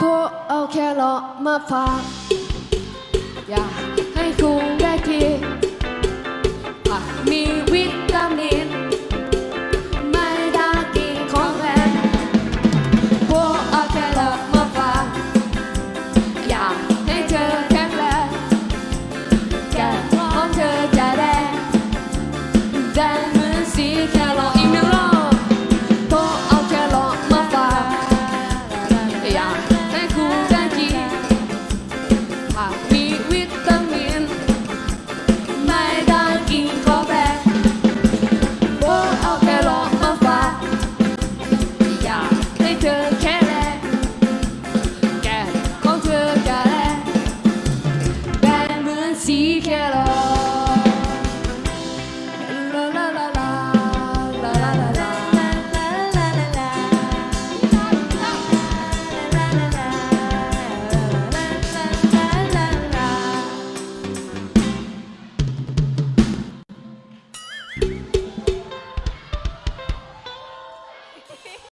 พวกเอาแค่รอมาฝากอยาก วิตามิน ไม่ได้กินกาแฟโบเอาแครอทมาฝากอยากให้เธอแค่แลแก้ของเธอแค่แลแบนเหมือนสีแครอ